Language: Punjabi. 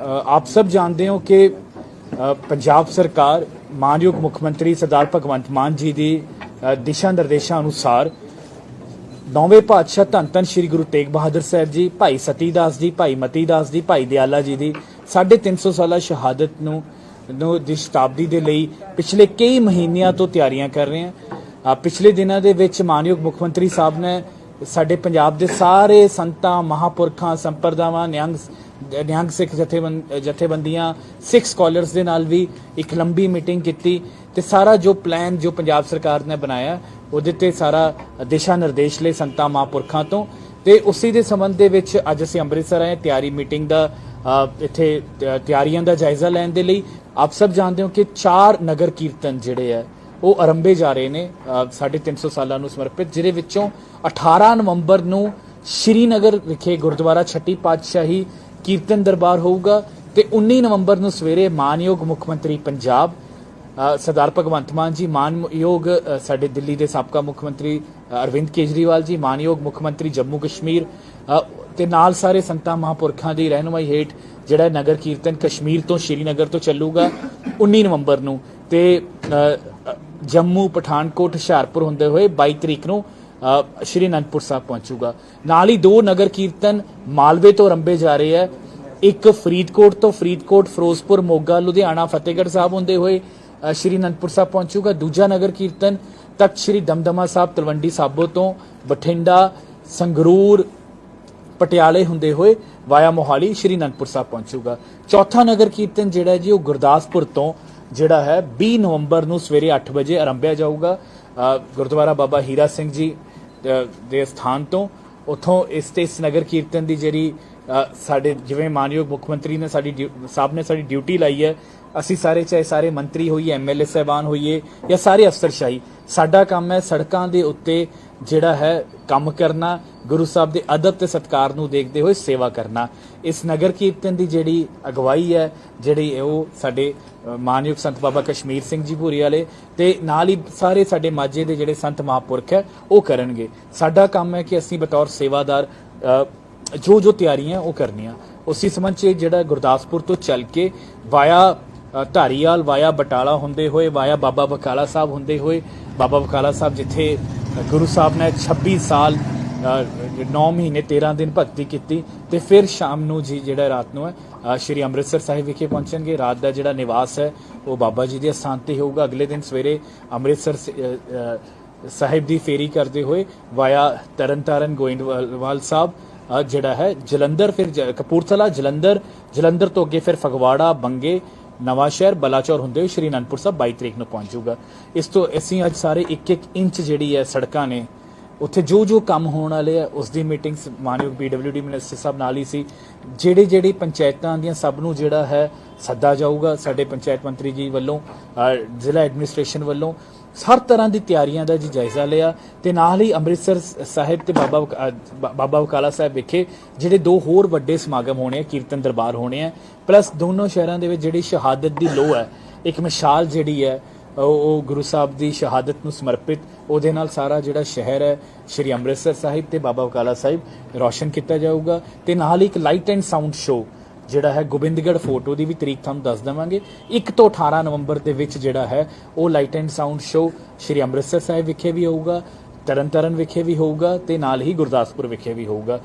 ਆਪ ਸਭ ਜਾਣਦੇ ਹੋ ਕਿ ਪੰਜਾਬ ਸਰਕਾਰ ਮਾਨਯੋਗ ਮੁੱਖ ਮੰਤਰੀ ਸਰਦਾਰ ਭਗਵੰਤ ਮਾਨ ਜੀ ਦੀ ਦਿਸ਼ਾ ਨਿਰਦੇਸ਼ਾਂ ਅਨੁਸਾਰ ਨੌਵੇਂ ਪਾਤਸ਼ਾਹ ਧੰਨ ਧੰਨ ਸ੍ਰੀ ਗੁਰੂ ਤੇਗ ਬਹਾਦਰ ਸਾਹਿਬ ਜੀ, ਭਾਈ ਸਤੀਦਾਸ ਜੀ, ਭਾਈ ਮਤੀਦਾਸ ਜੀ, ਭਾਈ ਦਿਆਲਾ ਜੀ ਦੀ 350 ਸਾਲਾ ਸ਼ਹਾਦਤ ਨੂੰ ਨੂੰ ਦੀ ਸ਼ਤਾਬਦੀ ਦੇ ਲਈ ਪਿਛਲੇ ਕਈ ਮਹੀਨਿਆਂ ਤੋਂ ਤਿਆਰੀਆਂ ਕਰ ਰਹੇ ਹਾਂ। ਪਿਛਲੇ ਦਿਨਾਂ ਦੇ ਵਿੱਚ ਮਾਨਯੋਗ ਮੁੱਖ ਮੰਤਰੀ ਸਾਹਿਬ ਨੇ ਸਾਡੇ ਪੰਜਾਬ ਦੇ ਸਾਰੇ ਸੰਤਾਂ, ਮਹਾਪੁਰਖਾਂ, ਸੰਪਰਦਾਵਾਂ, ਨਿਹੰਗ ਨਿਹੰਗ ਸਿੱਖ ਜਥੇਬੰਦ ਜਥੇਬੰਦੀਆਂ, ਸਿੱਖ ਸਕਾਲਰਸ ਦੇ ਨਾਲ ਵੀ ਇੱਕ ਲੰਬੀ ਮੀਟਿੰਗ ਕੀਤੀ ਤੇ ਸਾਰਾ ਜੋ ਪਲਾਨ ਜੋ ਪੰਜਾਬ ਸਰਕਾਰ ਨੇ ਬਣਾਇਆ, ਉਹਦੇ ਤੇ ਸਾਰਾ ਦਿਸ਼ਾ ਨਿਰਦੇਸ਼ ਲਈ ਸੰਤਾਂ ਮਹਾਂਪੁਰਖਾਂ ਤੋਂ ਤੇ ਉਸੇ ਦੇ ਸੰਬੰਧ ਦੇ ਵਿੱਚ ਅੱਜ ਅਸੀਂ ਅੰਮ੍ਰਿਤਸਰ ਆਏ, ਤਿਆਰੀ ਮੀਟਿੰਗ ਦਾ ਇੱਥੇ ਤਿਆਰੀਆਂ ਦਾ ਜਾਇਜ਼ਾ ਲੈਣ ਦੇ ਲਈ। ਆਪ ਸਭ ਜਾਣਦੇ ਹੋ ਕਿ ਚਾਰ ਨਗਰ ਕੀਰਤਨ ਜਿਹੜੇ ਆ ਉਹ ਆਰੰਭੇ ਜਾ ਰਹੇ ਨੇ ਅ, ਸਾਢੇ 350 ਸਾਲਾਂ ਨੂੰ ਸਮਰਪਿਤ ਜਿਹਦੇ ਵਿੱਚੋਂ 18 ਨਵੰਬਰ ਨੂੰ ਸ਼੍ਰੀਨਗਰ ਵਿਖੇ ਗੁਰਦੁਆਰਾ ਛੱਟੀ ਪਾਤਸ਼ਾਹੀ ਕੀਰਤਨ ਦਰਬਾਰ ਹੋਊਗਾ ਤੇ 19 ਨਵੰਬਰ ਨੂੰ ਸਵੇਰੇ ਮਾਨਯੋਗ ਮੁੱਖ ਮੰਤਰੀ ਪੰਜਾਬ ਸਰਦਾਰ ਭਗਵੰਤ ਮਾਨ ਜੀ ਮਾਨਯੋਗ ਸਾਡੇ ਦਿੱਲੀ ਦੇ ਸਾਬਕਾ ਮੁੱਖ ਮੰਤਰੀ ਅਰਵਿੰਦ ਕੇਜਰੀਵਾਲ ਜੀ ਮਾਨਯੋਗ ਮੁੱਖ ਮੰਤਰੀ ਜੰਮੂ ਕਸ਼ਮੀਰ ਅ, ਤੇ ਨਾਲ ਸਾਰੇ ਸੰਤਾਂ ਮਹਾਂਪੁਰਖਾਂ ਦੀ ਰਹਿਨੁਮਾਈ ਹੇਠ ਜਿਹੜਾ ਨਗਰ ਕੀਰਤਨ ਕਸ਼ਮੀਰ ਤੋਂ ਸ਼੍ਰੀਨਗਰ ਤੋਂ ਚੱਲੂਗਾ 19 ਨਵੰਬਰ ਨੂੰ ਤੇ ਜੰਮੂ, ਪਠਾਨਕੋਟ, ਹੁਸ਼ਿਆਰਪੁਰ ਹੁੰਦੇ ਹੋਏ 22 ਤਰੀਕ ਨੂੰ ਸ਼੍ਰੀ ਅਨੰਦਪੁਰ ਸਾਹਿਬ ਪਹੁੰਚੂਗਾ। ਨਾਲ ਹੀ ਦੋ ਨਗਰ ਕੀਰਤਨ ਮਾਲਵੇ ਤੋਂ ਰੰਭੇ ਜਾ ਰਹੇ ਹੈ। ਇੱਕ ਫਰੀਦਕੋਟ ਤੋਂ ਫਰੀਦਕੋਟ, ਫਿਰੋਜ਼ਪੁਰ, ਮੋਗਾ, ਲੁਧਿਆਣਾ, ਫਤਿਹਗੜ੍ਹ ਸਾਹਿਬ ਹੁੰਦੇ ਹੋਏ ਸ਼੍ਰੀ ਅਨੰਦਪੁਰ ਸਾਹਿਬ ਪਹੁੰਚੂਗਾ। ਦੂਜਾ ਨਗਰ ਕੀਰਤਨ ਤਖਤ ਸ਼੍ਰੀ ਦਮਦਮਾ ਸਾਹਿਬ, ਤਲਵੰਡੀ ਸਾਬੋ ਤੋਂ ਬਠਿੰਡਾ, ਸੰਗਰੂਰ, ਪਟਿਆਲੇ ਹੁੰਦੇ ਹੋਏ ਵਾਇਆ ਮੋਹਾਲੀ, ਸ਼੍ਰੀ ਅਨੰਦਪੁਰ ਸਾਹਿਬ ਪਹੁੰਚੂਗਾ। ਚੌਥਾ ਨਗਰ ਕੀਰਤਨ ਜਿਹੜਾ ਜੀ, ਉਹ ਗੁਰਦਾਸਪੁਰ ਤੋਂ ਜਿਹੜਾ ਹੈ 20 ਨਵੰਬਰ ਨੂੰ ਸਵੇਰੇ 8 ਵਜੇ ਆਰੰਭਿਆ ਜਾਊਗਾ। ਗੁਰਦੁਆਰਾ ਬਾਬਾ ਹੀਰਾ ਸਿੰਘ ਜੀ ਦੇ ਸਥਾਨ ਤੋਂ। ਉਥੋਂ ਇਸ ਤੇ ਇਸ ਨਗਰ ਕੀਰਤਨ ਦੀ ਜਿਹੜੀ ਸਾਡੇ ਜਿਵੇਂ ਮਾਨਯੋਗ ਮੁੱਖ ਮੰਤਰੀ ਨੇ ਸਾਡੀ ਡਿਊ- ਸਾਹਿਬ ਨੇ ਸਾਡੀ ਡਿਊਟੀ ਲਾਈ ਹੈ, ਅਸੀਂ ਸਾਰੇ ਚਾਹੇ ਸਾਰੇ ਮੰਤਰੀ ਹੋਈਏ ਐਮਐਲਏ ਸਹਿਬਾਨ ਹੋਈਏ ਜਾਂ ਸਾਰੇ ਅਫਸਰਸ਼ਾਹੀ, ਸਾਡਾ ਕੰਮ ਹੈ ਸੜਕਾਂ ਦੇ ਉੱਤੇ ਜਿਹੜਾ ਹੈ ਕੰਮ ਕਰਨਾ ਗੁਰੂ ਸਾਹਿਬ ਦੇ ਅਦਬ ਤੇ ਸਤਕਾਰ ਨੂੰ ਦੇਖਦੇ ਹੋਏ ਸੇਵਾ ਕਰਨਾ। ਇਸ ਨਗਰ ਕੀਰਤਨ ਦੀ ਜਿਹੜੀ ਅਗਵਾਈ ਹੈ ਜਿਹੜੀ ਉਹ ਸਾਡੇ ਮਾਨਯੋਗ ਸੰਤ ਬਾਬਾ ਕਸ਼ਮੀਰ ਸਿੰਘ ਜੀ ਭੂਰੀ ਵਾਲੇ ਤੇ ਨਾਲ ਹੀ ਸਾਰੇ ਸਾਡੇ ਮਾਝੇ ਦੇ ਜਿਹੜੇ ਸੰਤ ਮਹਾਂਪੁਰਖ ਹੈ ਉਹ ਕਰਨਗੇ। ਸਾਡਾ ਕੰਮ ਹੈ ਕਿ ਅਸੀਂ ਬਤੌਰ ਸੇਵਾਦਾਰ ਜੋ ਜੋ ਤਿਆਰੀਆਂ ਉਹ ਕਰਨੀਆਂ। ਉਸੇ ਸਮਝ ਚ ਜਿਹੜਾ ਗੁਰਦਾਸਪੁਰ ਤੋਂ ਚੱਲ ਕੇ ਵਾਇਆ ਅ, ਧਾਰੀਵਾਲ ਵਾਇਆ ਬਟਾਲਾ ਹੁੰਦੇ ਹੋਏ ਵਾਇਆ ਬਾਬਾ ਬਕਾਲਾ ਸਾਹਿਬ ਹੁੰਦੇ ਹੋਏ ਬਾਬਾ ਬਕਾਲਾ ਸਾਹਿਬ ਜਿੱਥੇ ਗੁਰੂ ਸਾਹਿਬ ਨੇ 26 ਸਾਲ 9 ਮਹੀਨੇ 13 ਦਿਨ ਭਗਤੀ ਕੀਤੀ ਤੇ ਫਿਰ ਸ਼ਾਮ ਨੂੰ ਜੀ ਜਿਹੜਾ ਰਾਤ ਨੂੰ ਹੈ ਸ਼੍ਰੀ ਅੰਮ੍ਰਿਤਸਰ ਸਾਹਿਬ ਵਿਖੇ ਪਹੁੰਚਣਗੇ। ਰਾਤ ਦਾ ਜਿਹੜਾ ਨਿਵਾਸ ਹੈ, ਉਹ ਬਾਬਾ ਜੀ ਦੇ ਅਸਥਾਨ ਤੇ ਹੋਊਗਾ। ਅਗਲੇ ਦਿਨ ਸਵੇਰੇ ਅੰਮ੍ਰਿਤਸਰ ਸਾਹਿਬ ਦੀ ਫੇਰੀ ਕਰਦੇ ਹੋਏ ਵਾਇਆ ਤਰਨਤਾਰਨ ਗੋਇੰਦਵਾਲ ਸਾਹਿਬ ਜਿਹੜਾ ਹੈ, ਜਲੰਧਰ ਫਿਰ ਕਪੂਰਥਲਾ, ਜਲੰਧਰ ਜਲੰਧਰ ਤੋਂ ਅੱਗੇ ਫਿਰ ਫਗਵਾੜਾ, ਬੰਗੇ ਨਵਾਂ ਸ਼ਹਿਰ ਬਲਾਚੌਰ ਹੁੰਦੇ ਹੋਏ ਸ਼੍ਰੀ ਅਨੰਦਪੁਰ ਸਾਹਿਬ 22 ਤਰੀਕ ਨੂੰ ਪਹੁੰਚੂਗਾ ਇਸ ਤੋਂ ਅਸੀਂ ਅੱਜ ਸਾਰੇ ਇੱਕ ਇੱਕ ਇੰਚ ਜਿਹੜੀ ਹੈ ਸੜਕਾਂ ਨੇ ਉੱਥੇ ਜੋ ਜੋ ਕੰਮ ਹੋਣ ਵਾਲੇ ਆ, ਉਸ ਦੀ ਮੀਟਿੰਗਸ ਮਾਨਯੋਗ ਪੀਡਬਲਯੂਡੀ ਮਿਨਿਸਟਰ ਸਾਹਿਬ ਨਾਲ ਹੀ ਸੀ। ਜਿਹੜੇ ਜਿਹੜੀ ਪੰਚਾਇਤਾਂ ਦੀਆਂ ਸਭ ਨੂੰ ਜਿਹੜਾ ਹੈ ਸੱਦਾ ਜਾਊਗਾ, ਸਾਡੇ ਪੰਚਾਇਤ ਮੰਤਰੀ ਜੀ ਵੱਲੋਂ ਜ਼ਿਲ੍ਹਾ ਐਡਮਿਨਿਸਟ੍ਰੇਸ਼ਨ ਵੱਲੋਂ, ਹਰ ਤਰ੍ਹਾਂ ਦੀ ਤਿਆਰੀਆਂ ਦਾ ਜੀ ਜਾਇਜ਼ਾ ਲਿਆ ਤੇ ਨਾਲ ਹੀ ਅੰਮ੍ਰਿਤਸਰ ਸਾਹਿਬ ਤੇ ਬਾਬਾ ਬਕ- ਬਾਬਾ ਬਕਾਲਾ ਸਾਹਿਬ ਵਿਖੇ ਜਿਹੜੇ ਦੋ ਹੋਰ ਵੱਡੇ ਸਮਾਗਮ ਹੋਣੇ ਆ, ਕੀਰਤਨ ਦਰਬਾਰ ਹੋਣੇ ਆ, ਪਲੱਸ ਦੋਨੋਂ ਸ਼ਹਿਰਾਂ ਦੇ ਵਿੱਚ ਜਿਹੜੀ ਸ਼ਹਾਦਤ ਦੀ ਲੋਹ ਹੈ, ਇੱਕ ਮਿਸਾਲ ਜਿਹੜੀ ਹੈ ਉਹ ਗੁਰੂ ਸਾਹਿਬ ਦੀ ਸ਼ਹਾਦਤ ਨੂੰ ਸਮਰਪਿਤ, ਉਹਦੇ ਨਾਲ ਸਾਰਾ ਜਿਹੜਾ ਸ਼ਹਿਰ ਹੈ, ਸ਼੍ਰੀ ਅੰਮ੍ਰਿਤਸਰ ਸਾਹਿਬ ਤੇ ਬਾਬਾ ਬਕਾਲਾ ਸਾਹਿਬ ਰੌਸ਼ਨ ਕੀਤਾ ਜਾਊਗਾ ਤੇ ਨਾਲ ਹੀ ਇੱਕ ਲਾਈਟ ਐਂਡ ਸਾਊਂਡ ਸ਼ੋਅ ਜਿਹੜਾ ਹੈ, ਗੋਬਿੰਦਗੜ੍ਹ ਫੋਟੋ ਦੀ ਵੀ ਤਰੀਕ ਤੁਹਾਨੂੰ ਦੱਸ ਦੇਵਾਂਗੇ। 1 ਤੋਂ 18 ਨਵੰਬਰ ਦੇ ਵਿੱਚ ਜਿਹੜਾ ਹੈ, ਉਹ light and sound show Shri Amritsar Sahib ਵਿਖੇ ਵੀ ਹੋਊਗਾ, ਤਰਨਤਾਰਨ ਵਿਖੇ ਵੀ ਹੋਊਗਾ ਤੇ ਨਾਲ ਹੀ ਗੁਰਦਾਸਪੁਰ ਵਿਖੇ ਵੀ ਹੋਊਗਾ।